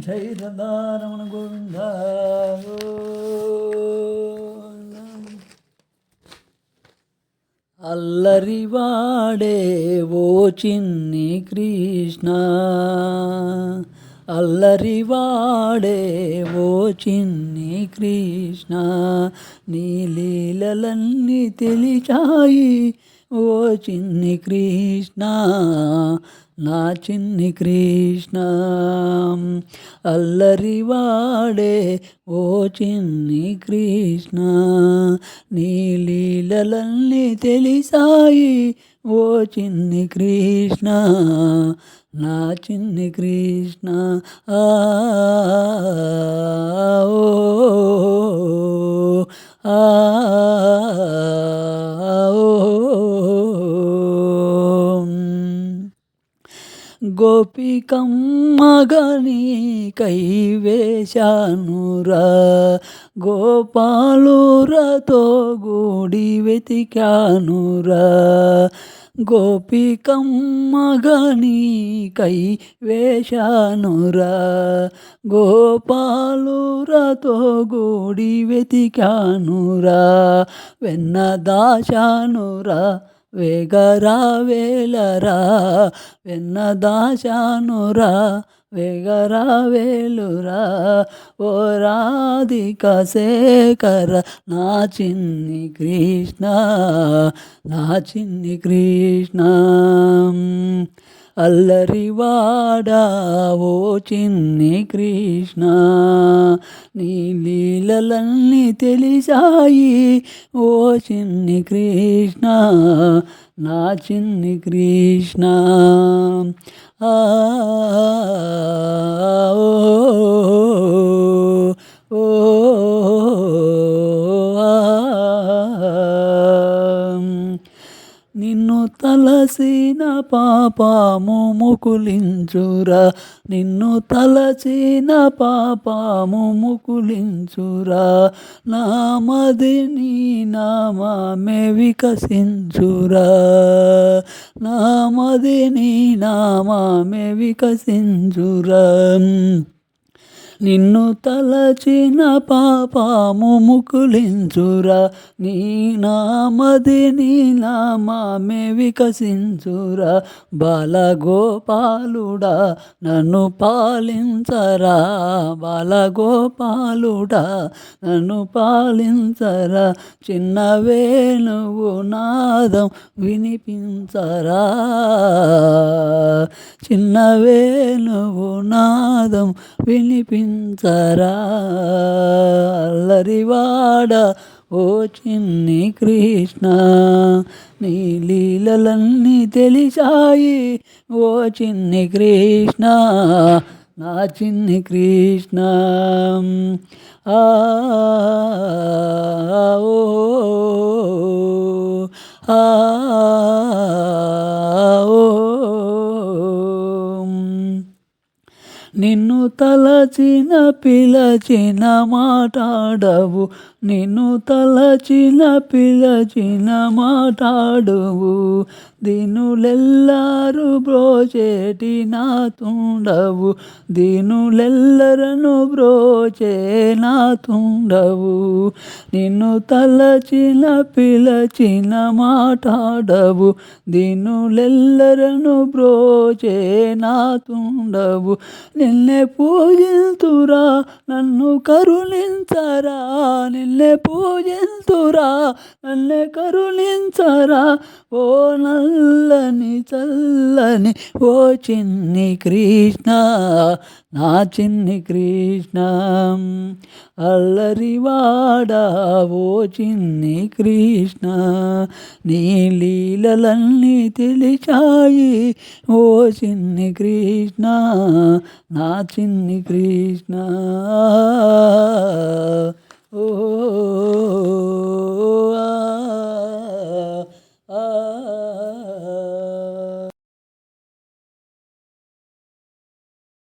జై రమణ గోవింద అల్లరివాడే ఓ చిన్ని కృష్ణ. అల్లరివాడే ఓ చిన్ని కృష్ణ. నీ లీలలన్నీ తెలిచాయి. ఓ చిన్ని కృష్ణ నా చిన్ని కృష్ణ. అల్లరివాడే ఓ చిన్ని కృష్ణ నీ లీలలన్నీ తెలిసాయి ఓ చిన్ని కృష్ణ నా చిన్ని కృష్ణ. ఆ ఓ ఆ గోపికమ్మగని కైవేశానురా గోపాలురతో గూడి వెతికానురా. గోపికమ్మగని కై వేశానురా. గోపాలురతో గూడి వెతికానురా. వెన్న దాశానురా వేగరా వేలరా వెన్న దాశానురా వేగరా వేలురా ఓ రాధిక శేఖర నా చిన్ని కృష్ణ నా చిన్ని కృష్ణ. అల్లరివాడావో ఓ చిన్ని కృష్ణ. నీ లీలలన్నీ తెలిసాయి ఓ చిన్ని కృష్ణ. నా చిన్ని కృష్ణ. ఆ చేసిన పాపము ముకులించురా నిన్ను తలచిన పాపము ముకులించురా నామది నీ నామే వికసించురా. నామది నీ నామే వికసించురా. నిన్ను తలచిన పాపము ముకులించురా నీ నామది నీ నామే వికసించురా. బాలగోపాలుడా నన్ను పాలించరా. బాలగోపాలుడా నన్ను పాలించరా. చిన్న వేణువు నాదం వినిపించరా. చిన్న వేణువు నాదం వినిపించరా? అల్లరివాడ ఓ చిన్ని కృష్ణ. నీ లీలలన్నీ తెలిసాయి ఓ చిన్ని కృష్ణ. నా చిన్ని కృష్ణ. ఆ ఓ ఆ నిన్ను తలచిన పిలచిన మాట్లాడవు. నిన్ను తలచిన పిలచిన మాట్లాడవు. దీనులెల్లారు బ్రోచేటి నా తుండవు దీనులెల్లరను బ్రోచే నా తుండవు నిన్ను తలచిన పిలచిన మాట్లాడవు. దీనులెల్లరను బ్రోచే నా తుండవు నిన్నే పూజింతురా నన్ను కరుణించరా. నిన్నే పూజింతురా నన్నే కరుణించరా. ఓ నల్లని చల్లని ఓ చిన్ని కృష్ణ నా చిన్ని కృష్ణ. అల్లరివాడా ఓ చిన్ని కృష్ణ. నీ లీలలన్నీ తెలిచాయి ఓ చిన్ని కృష్ణ. నా చిన్ని కృష్ణ ఓ